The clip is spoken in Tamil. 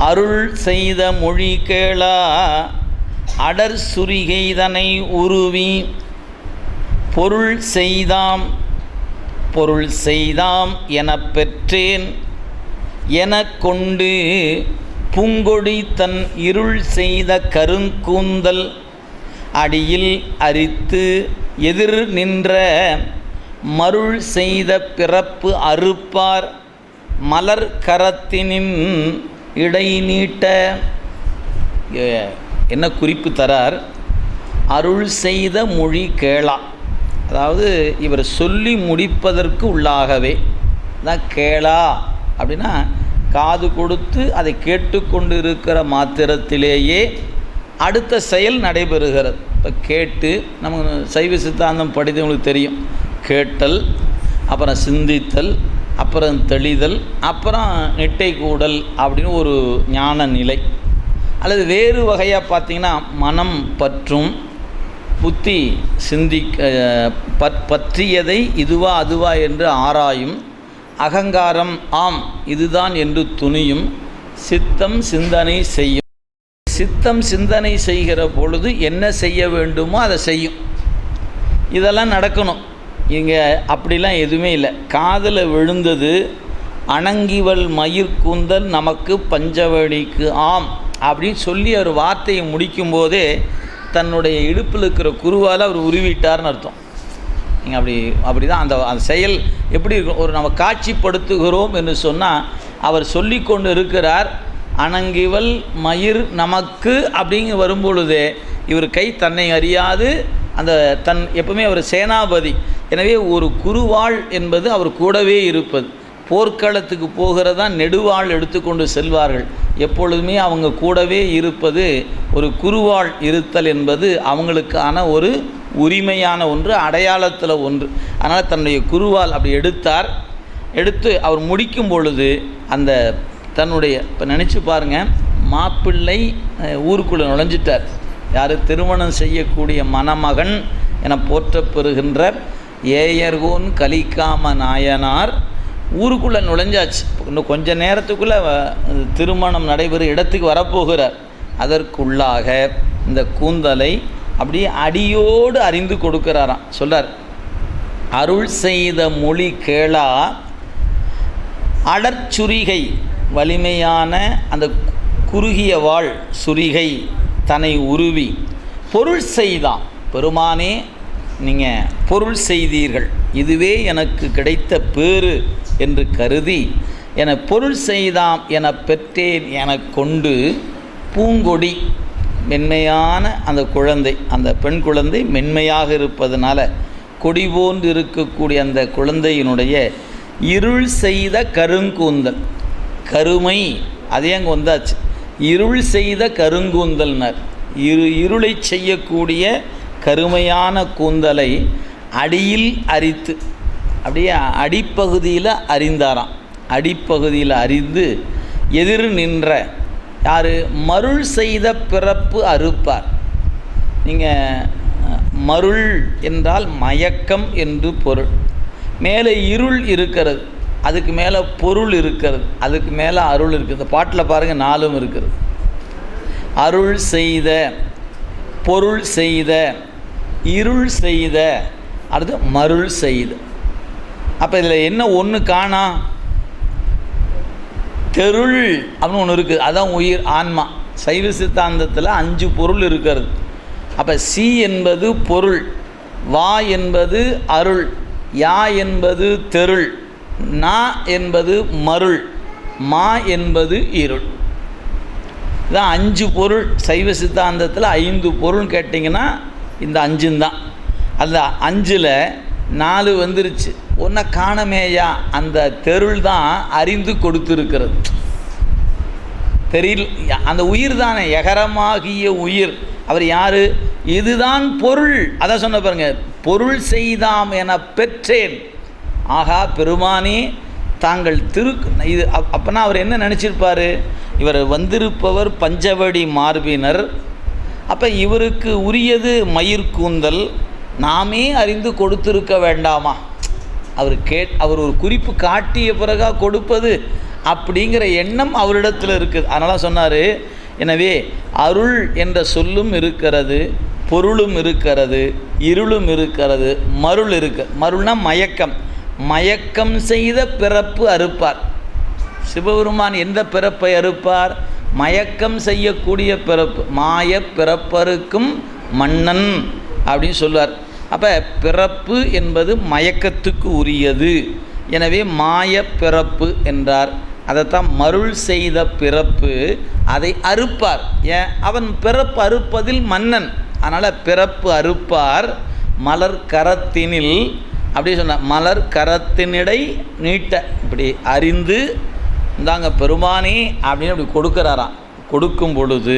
அருள் செய்த மொழி கேளா அடர் சுரிகைதனை உருவி. பொருள் செய்தாம் பொருள் செய்தாம் எனப் பெற்றேன். எனக் கொண்டு பூங்கொடி தன் இருள் செய்த கருங்கூந்தல் அடியில் அரித்து எதிர் நின்ற மருள் செய்த பிறப்பு அறுப்பார். மலர் கரத்தினின் இடை நீட்ட என்ன குறிப்பு தரார்? அருள் செய்த மொழி கேளா. அதாவது இவர் சொல்லி முடிப்பதற்கு உள்ளாகவே தான் கேளா அப்படின்னா காது கொடுத்து அதை கேட்டுக்கொண்டு இருக்கிற மாத்திரத்திலேயே அடுத்த செயல் நடைபெறுகிறது. இப்போ கேட்டு நம்ம சைவ சித்தாந்தம் படித்தவங்களுக்கு தெரியும். கேட்டல் அப்புறம் சிந்தித்தல் அப்புறம் தெளிதல் அப்புறம் நெட்டை கூடல் அப்படின்னு ஒரு ஞான நிலை அல்லது வேறு வகையாக பார்த்திங்கன்னா மனம் பற்றும் புத்தி சிந்திக்க பற் பற்றியதை இதுவா அதுவா என்று ஆராயும் அகங்காரம் ஆம் இதுதான் என்று துணியும் சித்தம் சிந்தனை செய்யும். சித்தம் சிந்தனை செய்கிற பொழுது என்ன செய்ய வேண்டுமோ அதை செய்யும். இதெல்லாம் நடக்கணும். இங்கே அப்படிலாம் எதுவுமே இல்லை. காதில் விழுந்தது அணங்கிவள் மயிர்கூந்தல் நமக்கு பஞ்சவடிக்கு ஆம் அப்படின்னு சொல்லி அவர் வார்த்தையை முடிக்கும்போதே தன்னுடைய இடுப்பில் இருக்கிற குருவால் அவர் உருவிட்டார்னு அர்த்தம். நீங்கள் அப்படி அப்படி தான் அந்த அந்த செயல் எப்படி இருக்கும்? ஒரு நம்ம காட்சிப்படுத்துகிறோம் என்று சொன்னால் அவர் சொல்லி கொண்டு இருக்கிறார் அணங்கிவல் மயிர் நமக்கு அப்படிங்க வரும்பொழுதே இவர் கை தன்னை அறியாது. அந்த தன் எப்பவுமே அவர் சேனாபதி. எனவே ஒரு குருவாள் என்பது அவர் கூடவே இருப்பது. போர்க்களத்துக்கு போகிறதான் நெடுவாள் எடுத்துக்கொண்டு செல்வார்கள். எப்பொழுதுமே அவங்க கூடவே இருப்பது ஒரு குருவாள் இருத்தல் என்பது அவங்களுக்கான ஒரு உரிமையான ஒன்று அடையாளத்தில் ஒன்று. அதனால் தன்னுடைய குருவால் அப்படி எடுத்தார். எடுத்து அவர் முடிக்கும் பொழுது அந்த தன்னுடைய இப்போ நினச்சி பாருங்கள் மாப்பிள்ளை ஊருக்குள்ளே நுழைஞ்சிட்டார். யார் திருமணம் செய்யக்கூடிய மணமகன் என போற்றப்பெறுகின்ற ஏயர்கோன் கலிக்காம நாயனார். ஊருக்குள்ளே நுழைஞ்சாச்சு. இன்னும் கொஞ்ச நேரத்துக்குள்ளே திருமணம் நடைபெறும் இடத்துக்கு வரப்போகிறார். அதற்குள்ளாக இந்த கூந்தலை அப்படியே அடியோடு அறிந்து கொடுக்கிறாராம். சொல்கிறார் அருள் செய்த மொழி கேளா. அடற்சுரிகை வலிமையான அந்த குறுகிய வாழ் சுரிகை தன்னை உருவி. பொருள் செய்தான் பெருமானே நீங்கள் பொருள் செய்தீர்கள். இதுவே எனக்கு கிடைத்த பேறு என்று கருதி என பொருள் செய்தாம் என பெற்றேன் என கொண்டு பூங்கொடி மென்மையான அந்த குழந்தை அந்த பெண் குழந்தை மென்மையாக இருப்பதனால கொடி போன்று இருக்கக்கூடிய அந்த குழந்தையினுடைய இருள் செய்த கருங்கூந்தல். கருமை அதே அங்கே வந்தாச்சு? இருள் செய்த கருங்கூந்தல்னர். இரு இருளை செய்யக்கூடிய கருமையான கூந்தலை அடியில் அரித்து அப்படியே? அடிப்பகுதியில் அறிந்தாராம் அடிப்பகுதியில் அறிந்து எதிர் நின்ற யார்? மருள் செய்த பிறப்பு அறுப்பார். நீங்கள் மருள் என்றால் மயக்கம் என்று பொருள். மேலே இருள் இருக்கிறது அதுக்கு மேலே பொருள் இருக்கிறது அதுக்கு மேலே அருள் இருக்குது. இந்த பாட்டில் பாருங்கள் நாலும் இருக்கிறது அருள் செய்த பொருள் செய்த இருள் செய்த அடுத்து மருள் செய்த. அப்போ இதில் என்ன ஒன்று காணா? தெருள் அப்படின்னு ஒன்று இருக்குது அதான் உயிர் ஆன்மா. சைவ சித்தாந்தத்தில் அஞ்சு பொருள் இருக்கிறது. அப்போ சி என்பது பொருள் வா என்பது அருள் யா என்பது தெருள் நா என்பது மருள் மா என்பது இருள். இதான் அஞ்சு பொருள். சைவ சித்தாந்தத்தில் ஐந்து பொருள் கேட்டிங்கன்னா இந்த அஞ்சும் தான். அந்த அஞ்சில் நாலு வந்துருச்சு. ஒன்றை காணமேயா அந்த தெருள் தான் அறிந்து கொடுத்துருக்கிறது. தெரியல அந்த உயிர் தானே எகரமாகிய உயிர். அவர் யார்? இதுதான் பொருள். அதான் சொன்ன பாருங்க பொருள் செய்தாம் என பெற்றேன். ஆகா பெருமானே தாங்கள் திரு இது அப்- அவர் என்ன நினச்சிருப்பாரு? இவர் வந்திருப்பவர் பஞ்சவடி மார்பினர். அப்போ இவருக்கு உரியது மயிர் கூந்தல். நாமே அறிந்து கொடுத்திருக்க வேண்டாமா? அவர் கேட் அவர் ஒரு குறிப்பு காட்டிய பிறகா கொடுப்பது அப்படிங்கிற எண்ணம் அவரிடத்தில் இருக்குது. அதனால் சொன்னார் எனவே அருள் என்ற சொல்லும் இருக்கிறது பொருளும் இருக்கிறது இருளும் இருக்கிறது மருள் இருக்கு மருள்னா மயக்கம். மயக்கம் செய்த பிறப்பு அறுப்பார். சிவபெருமான் எந்த பிறப்பை அறுப்பார்? மயக்கம் செய்யக்கூடிய பிறப்பு மாய பிறப்பருக்கும் மன்னன் அப்படின்னு சொல்லுவார். அப்போ பிறப்பு என்பது மயக்கத்துக்கு உரியது. எனவே மாய பிறப்பு என்றார். அதைத்தான் மருள் செய்த பிறப்பு அதை அறுப்பார். ஏன்? அவன் பிறப்பு அறுப்பதில் மன்னன். அதனால் பிறப்பு அறுப்பார். மலர் கரத்தினில் அப்படி சொன்னார் மலர் கரத்தினிடை நீட்ட இப்படி அறிந்து இந்தாங்க பெருமானி அப்படின்னு அப்படி கொடுக்குறாராம். கொடுக்கும் பொழுது